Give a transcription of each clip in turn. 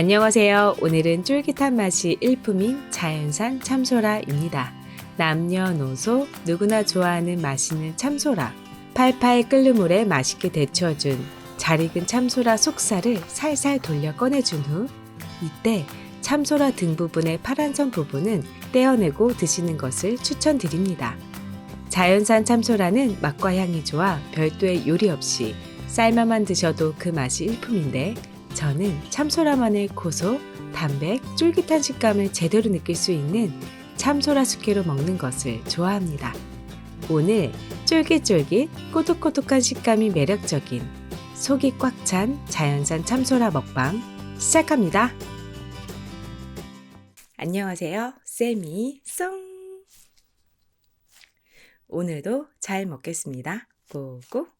안녕하세요. 오늘은 쫄깃한 맛이 일품인 자연산 참소라입니다. 남녀노소 누구나 좋아하는 맛있는 참소라. 팔팔 끓는 물에 맛있게 데쳐준 잘 익은 참소라 속살을 살살 돌려 꺼내준 후 이때 참소라 등 부분의 파란 선 부분은 떼어내고 드시는 것을 추천드립니다. 자연산 참소라는 맛과 향이 좋아 별도의 요리 없이 삶아만 드셔도 그 맛이 일품인데 저는 참소라만의 고소, 담백, 쫄깃한 식감을 제대로 느낄 수 있는 참소라 숙회로 먹는 것을 좋아합니다. 오늘 쫄깃쫄깃, 꼬독꼬독한 식감이 매력적인 속이 꽉 찬 자연산 참소라 먹방 시작합니다. 안녕하세요. 쌤이 썽! 오늘도 잘 먹겠습니다. 고고!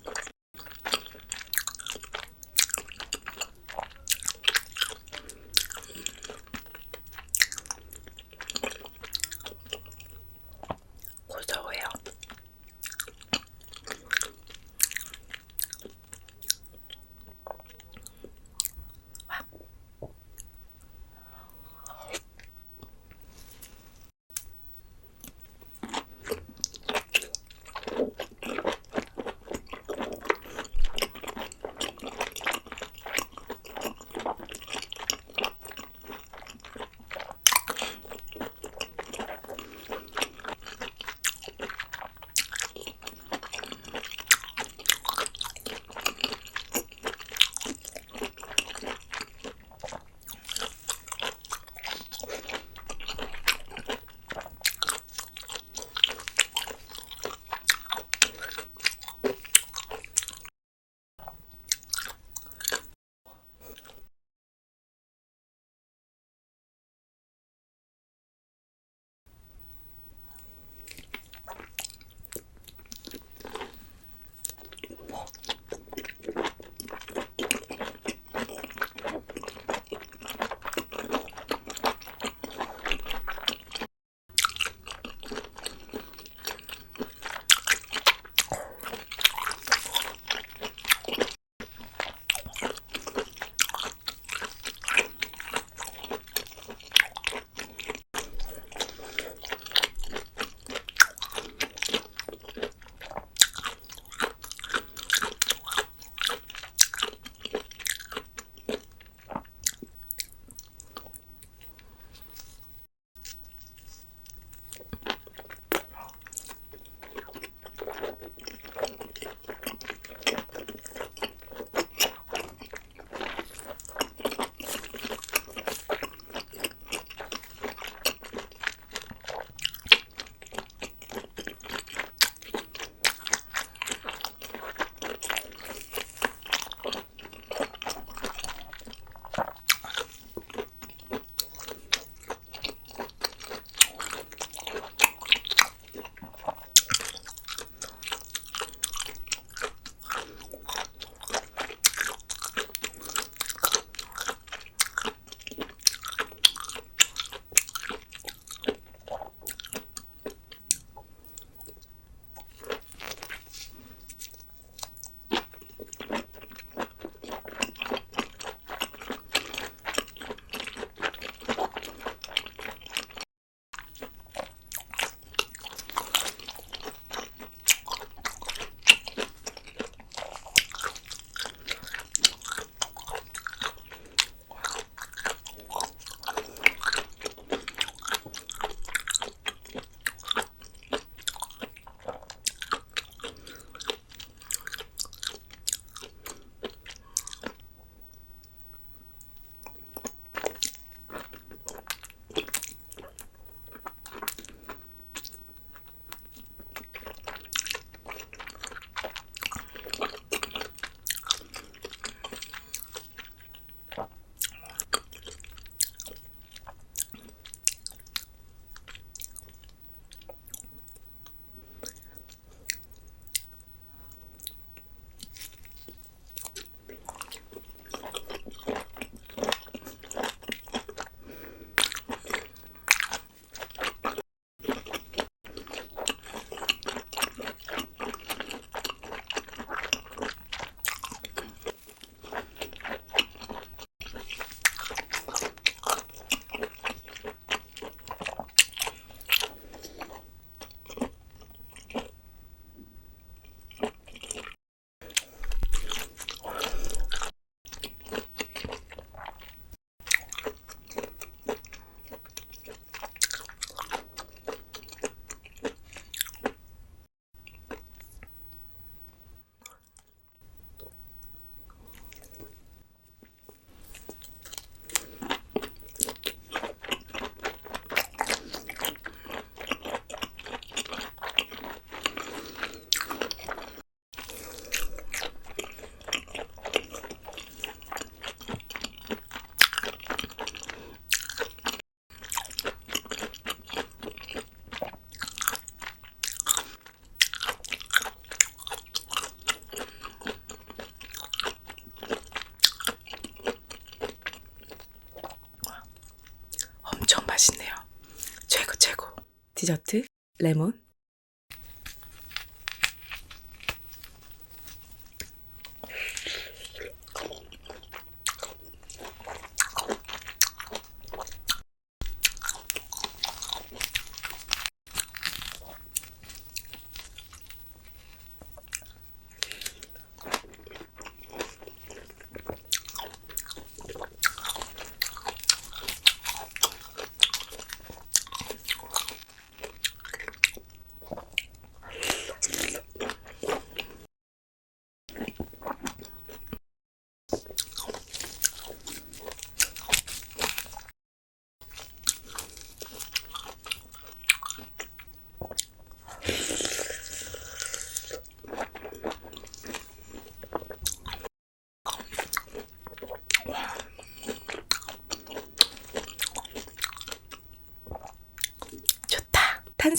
디저트 레몬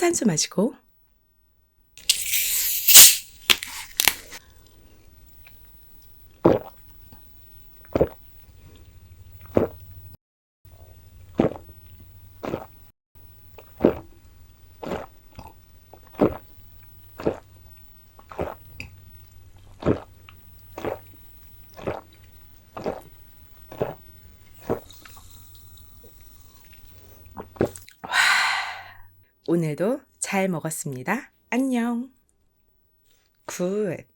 탄산수 마시고 오늘도 잘 먹었습니다. 안녕. 굿.